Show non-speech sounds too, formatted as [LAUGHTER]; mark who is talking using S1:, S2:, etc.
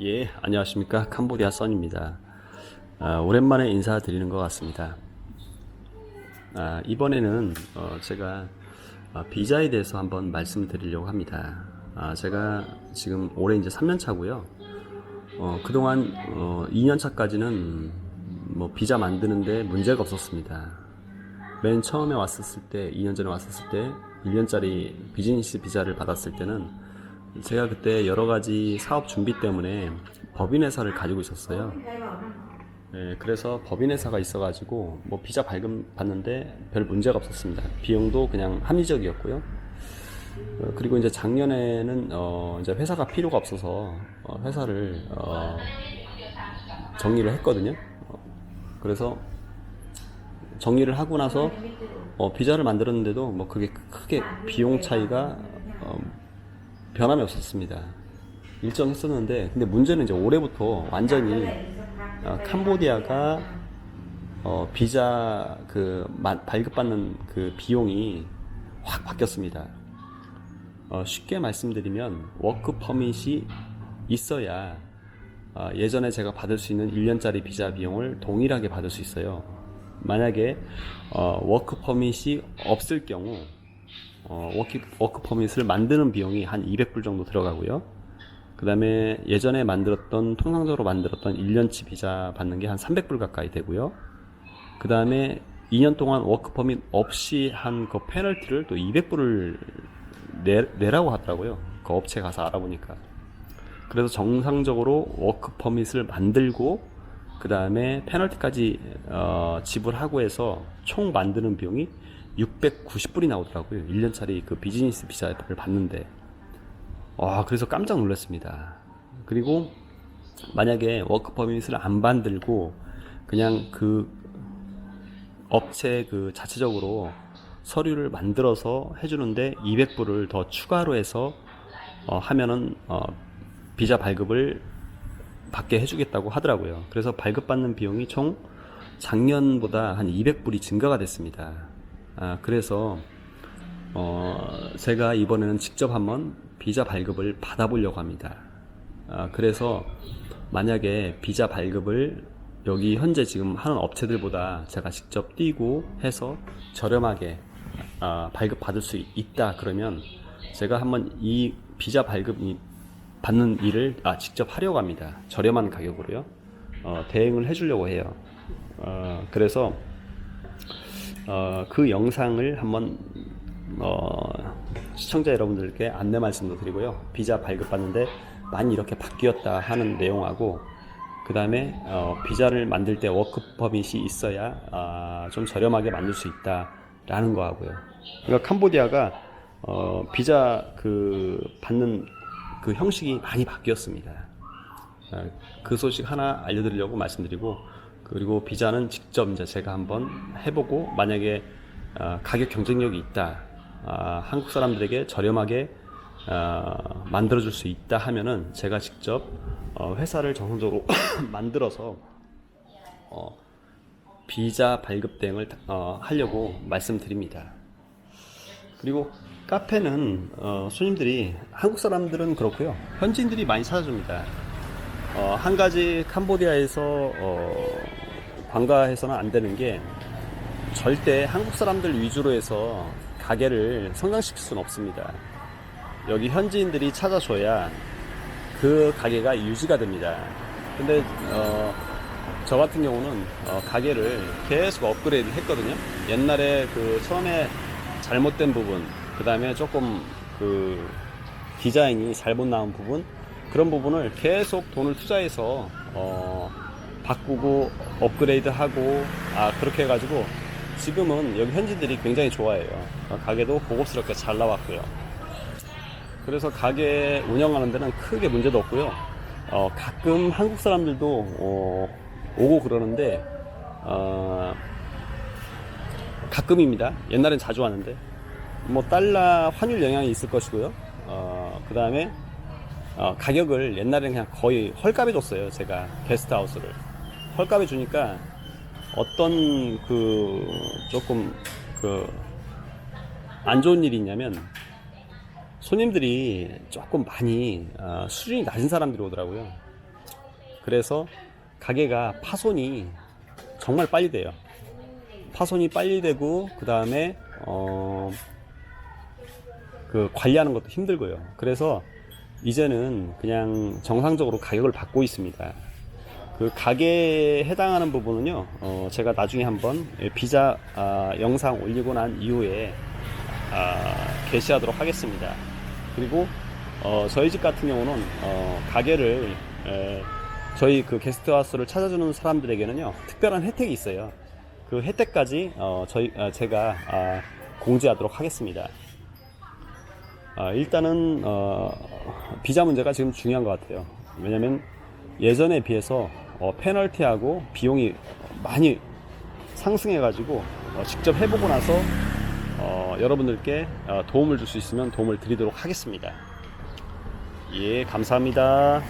S1: 예, 안녕하십니까. 캄보디아 선입니다. 아, 오랜만에 인사드리는 것 같습니다. 아, 이번에는 어, 제가 어, 비자에 대해서 한번 말씀드리려고 합니다. 아, 제가 지금 올해 이제 3년 차고요. 어, 그동안 어, 2년 차까지는 뭐 비자 만드는데 문제가 없었습니다. 맨 처음에 왔었을 때, 2년 전에 왔었을 때 1년짜리 비즈니스 비자를 받았을 때는 제가 그때 여러 가지 사업 준비 때문에 법인회사를 가지고 있었어요. 네, 그래서 법인회사가 있어가지고 뭐 비자 발급 받는데 별 문제가 없었습니다. 비용도 그냥 합리적이었고요. 어, 그리고 이제 작년에는 어, 이제 회사가 필요가 없어서 어, 회사를 어, 정리를 했거든요. 어, 그래서 정리를 하고 나서 어, 비자를 만들었는데도 뭐 그게 크게 비용 차이가 어, 변함이 없었습니다. 일정했었는데 근데 문제는 이제 올해부터 완전히 어, 캄보디아가 어, 비자 그 마- 발급받는 그 비용이 확 바뀌었습니다. 어, 쉽게 말씀드리면 워크 퍼밋이 있어야 어, 예전에 제가 받을 수 있는 1년짜리 비자 비용을 동일하게 받을 수 있어요. 만약에 어, 워크 퍼밋이 없을 경우 어, 워크, 워크 퍼밋을 만드는 비용이 한 200불 정도 들어가고요. 그 다음에 예전에 만들었던, 통상적으로 만들었던 1년치 비자 받는 게 한 300불 가까이 되고요. 그 다음에 2년 동안 워크 퍼밋 없이 한 그 페널티를 또 200불을 내, 내라고 하더라고요. 그 업체 가서 알아보니까. 그래서 정상적으로 워크 퍼밋을 만들고 그 다음에 페널티까지 어, 지불하고 해서 총 만드는 비용이 690불이 나오더라고요. 1년짜리 그 비즈니스 비자를 받는데. 와, 그래서 깜짝 놀랐습니다. 그리고 만약에 워크 퍼밋을 안 만들고 그냥 그 업체 그 자체적으로 서류를 만들어서 해주는데 200불을 더 추가로 해서 어, 하면은 어, 비자 발급을 받게 해주겠다고 하더라고요. 그래서 발급받는 비용이 총 작년보다 한 200불이 증가가 됐습니다. 아, 그래서 어, 제가 이번에는 직접 한번 비자 발급을 받아보려고 합니다. 아, 그래서 만약에 비자 발급을 여기 현재 지금 하는 업체들보다 제가 직접 뛰고 해서 저렴하게 아, 발급 받을 수 있다 그러면 제가 한번 이 비자 발급 이 받는 일을 아, 직접 하려고 합니다. 저렴한 가격으로요. 어, 대행을 해주려고 해요. 어, 그래서 어, 그 영상을 한번 어, 시청자 여러분들께 안내 말씀도 드리고요. 비자 발급받는데 많이 이렇게 바뀌었다 하는 내용하고 그 다음에 어, 비자를 만들 때 워크 퍼밋이 있어야 아, 좀 저렴하게 만들 수 있다라는 거 하고요. 그러니까 캄보디아가 어, 비자 그 받는 그 형식이 많이 바뀌었습니다. 아, 그 소식 하나 알려드리려고 말씀드리고 그리고 비자는 직접 이제 제가 한번 해보고 만약에 아, 가격 경쟁력이 있다 아, 한국 사람들에게 저렴하게 아, 만들어줄 수 있다 하면은 제가 직접 어, 회사를 정상적으로 [COUGHS] 만들어서 어, 비자 발급 대행을 어, 하려고 말씀드립니다. 그리고 카페는 어, 손님들이 한국 사람들은 그렇고요 현지인들이 많이 찾아줍니다. 어, 한 가지 캄보디아에서 어, 관가해서는 안 되는 게 절대 한국 사람들 위주로 해서 가게를 성장시킬 수는 없습니다. 여기 현지인들이 찾아줘야 그 가게가 유지가 됩니다. 근데 어, 저 같은 경우는 어, 가게를 계속 업그레이드 했거든요. 옛날에 그 처음에 잘못된 부분, 그 다음에 조금 그 디자인이 잘못 나온 부분, 그런 부분을 계속 돈을 투자해서 어, 바꾸고 업그레이드 하고 아 그렇게 해가지고 지금은 여기 현지인들이 굉장히 좋아해요. 어, 가게도 고급스럽게 잘 나왔고요. 그래서 가게 운영하는 데는 크게 문제도 없고요. 어, 가끔 한국 사람들도 어, 오고 그러는데 어, 가끔입니다. 옛날엔 자주 왔는데 뭐 달러 환율 영향이 있을 것이고요. 어, 그 다음에 어, 가격을 옛날에는 그냥 거의 헐값에 줬어요. 제가 게스트하우스를 헐값에 주니까 어떤 그 조금 그 안 좋은 일이 있냐면 손님들이 조금 많이 어, 수준이 낮은 사람들이 오더라고요. 그래서 가게가 파손이 정말 빨리 돼요. 파손이 빨리 되고 그 다음에 어, 그 관리하는 것도 힘들고요. 그래서 이제는 그냥 정상적으로 가격을 받고 있습니다. 그 가게에 해당하는 부분은요, 어, 제가 나중에 한번 비자 아, 영상 올리고 난 이후에 아, 게시하도록 하겠습니다. 그리고 어, 저희 집 같은 경우는 어, 가게를 에, 저희 그 게스트하우스를 찾아주는 사람들에게는요 특별한 혜택이 있어요. 그 혜택까지 어, 저희 아, 제가 아, 공지하도록 하겠습니다. 아, 일단은 어, 비자 문제가 지금 중요한 것 같아요. 왜냐면 예전에 비해서 어, 페널티하고 비용이 많이 상승해가지고 어, 직접 해보고 나서 어, 여러분들께 어, 도움을 줄 수 있으면 도움을 드리도록 하겠습니다. 예, 감사합니다.